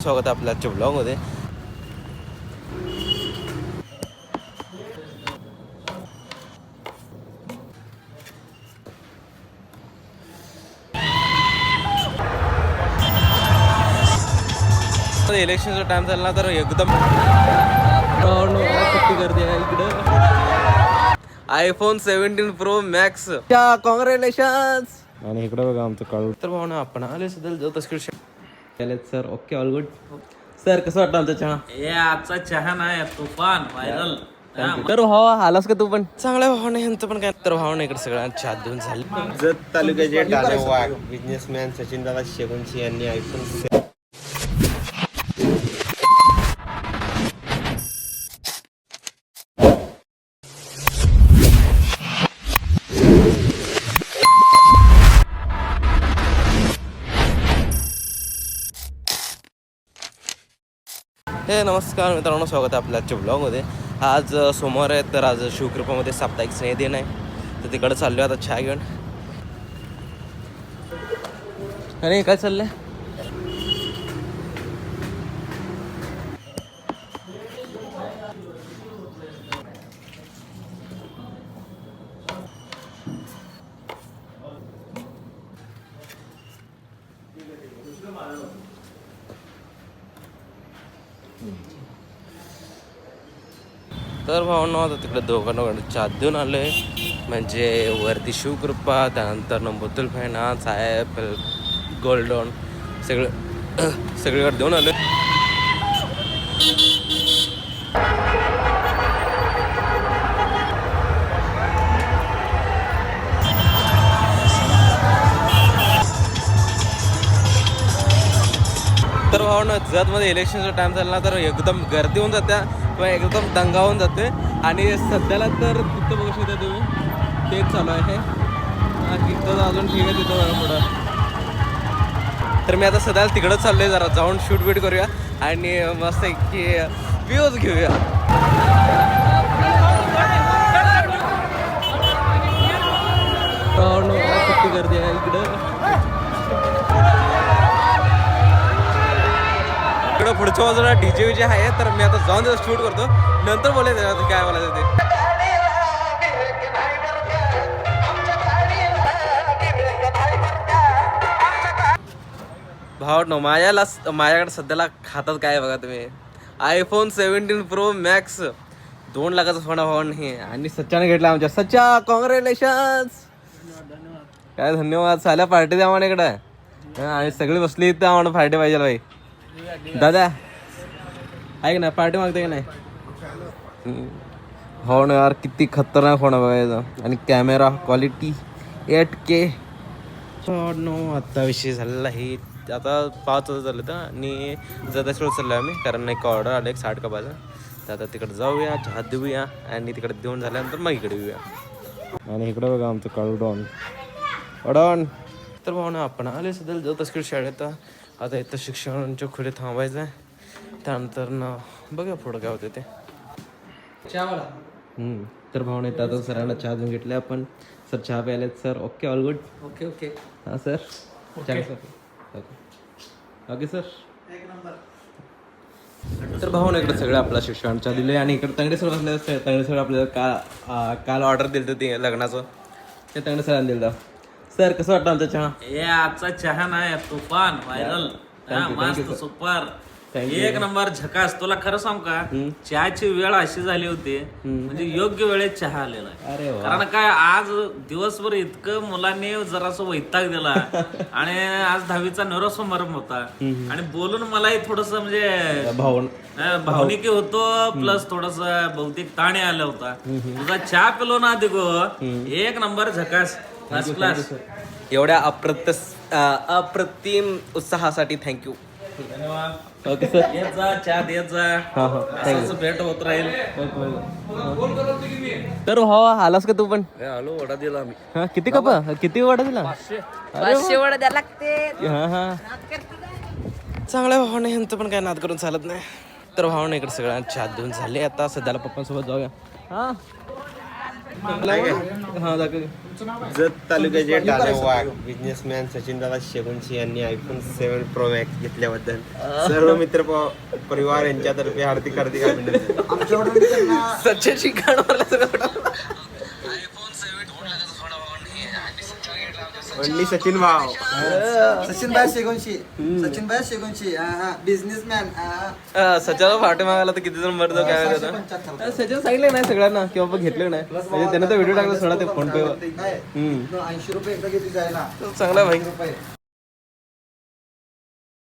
स्वागत आहे आपल्या आजच्या ब्लॉगमध्ये इलेक्शनचा टाइम झाला तर एकदम गर्दी आहे इकडं? IPhone seventeen pro max congratulation आणि इकडं बघा आमचं काळू तर भाऊ ना आपण आले सध्या जो तस्कर sir. Okay all good sir कसं वाटतं आमचा चहा? हे आजचा चहा नाही तुफान व्हायरल तर भाऊ आलास का तू पण? चांगल्या भावाने यांचं पण काय? तर भावाने इकडे सगळ्यांना चहा देऊन झाले. जत तालुक्याचे डाले वाघ. बिझनेसमॅन सचिन दादा शेवंशी यांनी आयफोन हे नमस्कार मित्रांनो स्वागत आहे आपल्या आजच्या ब्लॉगमध्ये आज सोमवार आहे तर आज शिवकृपामध्ये साप्ताहिक स्नेहदिन आहे. तर तिकडे चाललो आता चहा घेऊन. अरे काय चाललं आहे तर भावना आता तिकडे दोघांना चात देऊन आलोय. म्हणजे वरती शिवकृपा त्यानंतर मुद्दुल फायनान्स साहेब एफ गोल्डन सगळं सगळीकडे देऊन आलोय. तर जतमध्ये इलेक्शनचा टाइम झाला ना तर एकदम गर्दी होऊन जाते किंवा एकदम दंगा होऊन जाते. आणि सध्याला तर तिथं बघू शकता तुम्ही तेच चालू आहे. तिथं अजून ठीक आहे तिथं बघा पुढं. तर मी आता सध्या तिकडंच आहे जरा जाऊन शूट बीट करूया आणि मस्त की व्ह्यूज घेऊया. किती गर्दी आहे इकडं? इकडं पुढच्या बाजूला डीजे विजे आहे तर मी आता जाऊन त्याचं शूट करतो. नंतर बोलायचं काय बोलायचं ते. भाव न माझ्याला माझ्याकडे सध्याला खातात काय बघा तुम्ही. आयफोन सेव्हन्टीन प्रो मॅक्स दोन लाखाचा फोन भाव नाही आणि सच्चाने घेतला आमच्या. सच्चा कॉंग्रॅच्युलेशन काय धन्यवाद. साल्या पार्टी द्या आम्हाला इकडं. आणि सगळी बसली इथं. आम्हाला पार्टी पाहिजे भाई. दादा ऐक ना पार्टी मागते का नाही. हो ना यार किती खतरनाक होणार बघायचा आणि camera quality eight K. No आता विषय झालेला आहे. आता पाच वाजता झालं तर आणि जदासोड चाललो आम्ही कारण एक ऑर्डर आलं एक साठ कपाचा तर आता तिकडे जाऊया चहा देऊया आणि तिकडे देऊन झाल्यानंतर मग इकडे येऊया. आणि इकडे बघा आमचं काळू डॉन डॉन तर भाऊ ना आपण आले सध्या जात असतील शाळेत. आता इथं शिक्षणाच्या खुले थांबायचं आहे त्यानंतर ना बघा पुढं काय होतं ते. हम्म. तर भाऊ नाही आता सरांना चहा देऊन घेतले आपण. सर चहा प्यायलेत sir. Okay all good okay okay. हां सर? चहा सर ओके. सर. तर भाऊ इकडे सगळं आपला शिक्षणच्या दिले आणि इकडे तंगडे सर बसले तंगडे सर आपल्याला काल आ, काल ऑर्डर दिलं होतं ते लग्नाचं. ते तंगडे सरांनी दिलं सर कसं वाटतं आमचा चहा? हे आजचा चहा नाही तुफान व्हायरल. मस्त सुपर. एक नंबर झकास. तुला खरं सांग का? चहाची वेळ अशी झाली होती म्हणजे योग्य वेळेत चहा आलेला आहे. अरे वा. कारण काय आज दिवसभर इतकं मुलांनी जरासं वैताग दिला. आणि आज दहावीचा निरोप समारंभ होता आणि बोलून मलाही थोडस म्हणजे भाऊ अं, भावनिकी होतो प्लस थोडस बहुतेक ताणे आला होता. तुझा चहा पिलो ना दिगो. एक नंबर झकास. फर्स्ट क्लास एवढ्या अप्रत अप्रतिम उत्साहासाठी थँक्यू धन्यवाद. ओके सर येत जा चहा देत जा. हां हां. असंच भेट होत राहील. तर भाऊ आलास का तू पण? आलो वडा दिला आम्ही. हा किती कप? किती वाटा दिला? पाचशे. वडा द्या लागते. हा हा. चांगल्या भावाने यांचं पण काय नाद करून चालत नाही. तर भावाने इकडे सगळ्यांना चहा देऊन झाले. आता सध्याला पप्पांसोबत जाऊया. हा. हा दाखव जत तालुक्याचे टाले वाघ बिझनेसमॅन सचिन दादा शेगुंशी यांनी आयफोन सेव्हन प्रो मॅक्स घेतल्याबद्दल सर्व मित्र प- परिवार यांच्यातर्फे हार्दिक हार्दिक अभिनंदन. मला सगळं only सचिन भाव सचिन भाई शेगुंशी सचिन भाई शेगुंशी बिझनेसमॅन सचिन पाठी मागायला तर किती जण मरतो काय. सचिन सांगितलं नाही सगळ्यांना की बाबा घेतलं नाही. म्हणजे त्यानं तर व्हिडिओ टाकला सोडा ते फोन पे ऐंशी रुपये एकदा घेतली जायला? चांगला भाई.